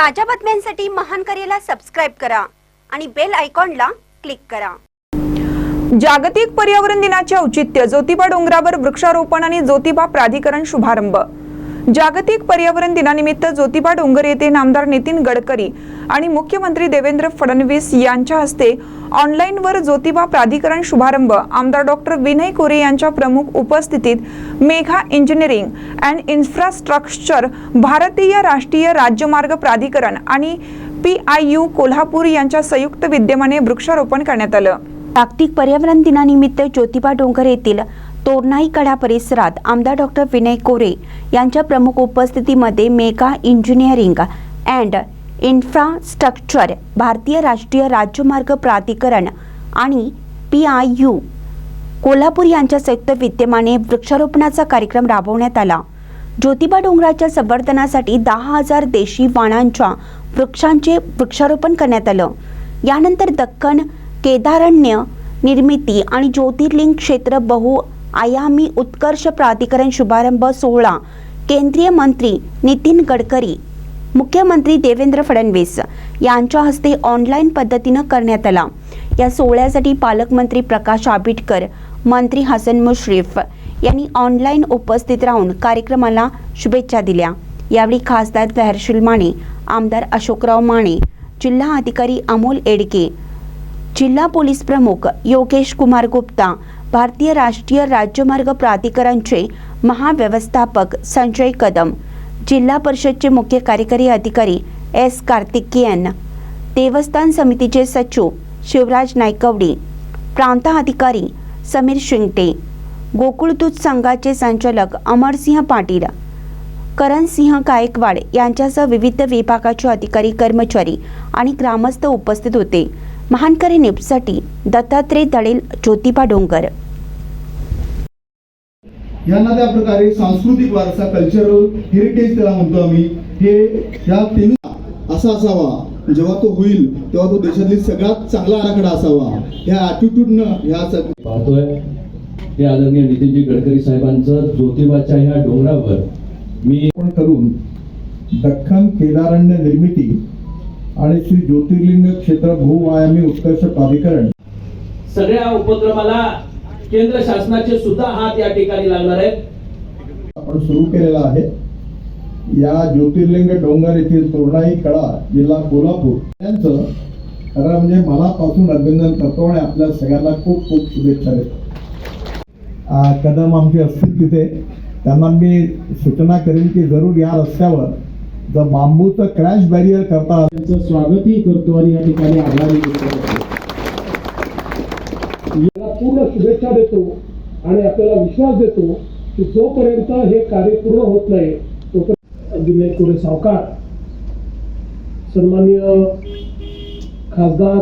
ताज्या बातम्यांसाठी महान करेला सबस्क्राईब करा आणि बेल आयकॉनला क्लिक करा. जागतिक पर्यावरण दिनाचे औचित्य ज्योतिबा डोंगरावर वृक्षारोपण आणि ज्योतिबा प्राधिकरण शुभारंभ. जागतिक पर्यावरण दिनानिमित्त ज्योतिबा डोंगर येथे नामदार नितीन गडकरी आणि मुख्यमंत्री देवेंद्र फडणवीस यांच्या हस्ते ऑनलाईनवर ज्योतिबा प्राधिकरण शुभारंभ आमदार डॉक्टर विनय कोरे यांच्या प्रमुख उपस्थितीत मेघा इंजिनिअरिंग अँड इन्फ्रास्ट्रक्चर भारतीय राष्ट्रीय राज्यमार्ग प्राधिकरण आणि पी आय यू कोल्हापूर यांच्या संयुक्त विद्यमाने वृक्षारोपण करण्यात आलं. जागतिक पर्यावरण दिनानिमित्त ज्योतिबा डोंगर येथील तोरणाई कडा परिसरात आमदार डॉक्टर विनय कोरे यांच्या प्रमुख उपस्थितीमध्ये मेगा इंजिनिअरिंग अँड इन्फ्रास्ट्रक्चर भारतीय राष्ट्रीय राज्यमार्ग प्राधिकरण आणि पी आय यू कोल्हापूर यांच्या संयुक्त विद्यमाने वृक्षारोपणाचा कार्यक्रम राबवण्यात आला. ज्योतिबा डोंगराच्या संवर्धनासाठी दहा हजार देशी वाणांच्या वृक्षांचे वृक्षारोपण करण्यात आलं. यानंतर दक्कन केदारण्य निर्मिती आणि ज्योतिर्लिंग क्षेत्र बहु आयामी उत्कर्ष प्राधिकरण शुभारंभ सोहळा. केंद्रीय मंत्री नितीन गडकरी मुख्यमंत्री देवेंद्र फडणवीस यांच्या हस्ते ऑनलाईन पद्धतीनं करण्यात आला. या सोहळ्यासाठी पालकमंत्री प्रकाश आबिटकर मंत्री हसन मुश्रीफ यांनी ऑनलाईन उपस्थित राहून कार्यक्रमाला शुभेच्छा दिल्या. यावेळी खासदार तहर्षुल माने आमदार अशोकराव माने जिल्हा अधिकारी अमोल एडके जिल्हा पोलीस प्रमुख योगेश कुमार गुप्ता भारतीय राष्ट्रीय राज्यमार्ग प्राधिकरणचे महाव्यवस्थापक संजय कदम जिल्हा परिषदचे मुख्य कार्यकारी अधिकारी एस कार्तिकेयन देवस्थान समितीचे सचिव शिवराज नायकवडी प्रांताधिकारी समीर शिंगटे गोकुळदूत संघाचे संचालक अमरसिंह पाटील करणसिंह गायकवाड यांच्यासह विविध विभागाचे अधिकारी कर्मचारी आणि ग्रामस्थ उपस्थित होते. महानकरी न्यूजसाठी दत्तात्रय दळेल ज्योतिबा डोंगर. यांना त्या प्रकारे सांस्कृतिक वारसा कल्चरल हेरिटेज त्याला म्हणतो आम्ही. हे या तिन्ही असा असावा. जेव्हा तो होईल तेव्हा तो देशातली सगळ्यात चांगला आराखडा असावा. ह्या ॲटिट्यूडनं ह्या पाहतोय. हे आदरणीय नितीनजी गडकरी साहेबांचं ज्योतिबाच्या ह्या डोंगरावर मी आपण करून दख्खन केदारण्य निर्मिती आणि श्री ज्योतिर्लिंग क्षेत्र बहुआयामी उत्कर्ष प्राधिकरण. सगळ्या उपक्रमाला केंद्र शासनाचे सुद्धा हात या ठिकाणी लागणार आहेत. आपण सुरू केलेला आहे. या ज्योतिर्लिंग डोंगर येथील तोरणाई कडा जिल्हा कोल्हापूर. यांचं खरं म्हणजे मनापासून अभिनंदन करतो आणि आपल्या सगळ्यांना खूप खूप शुभेच्छा देतो. आ, कदम आमचे असतील तिथे. त्यांना मी सूचना करेन की जरूर या रस्त्यावर जर बांबूचं क्रॅश बॅरियर करता त्यांचं स्वागतही करतो आणि या ठिकाणी आभारी याला पूर्ण शुभेच्छा देतो आणि आपल्याला विश्वास देतो की जोपर्यंत हे कार्य पूर्ण होत नाही तोपर्यंत विनय कोरे सावकार. सन्माननीय खासदार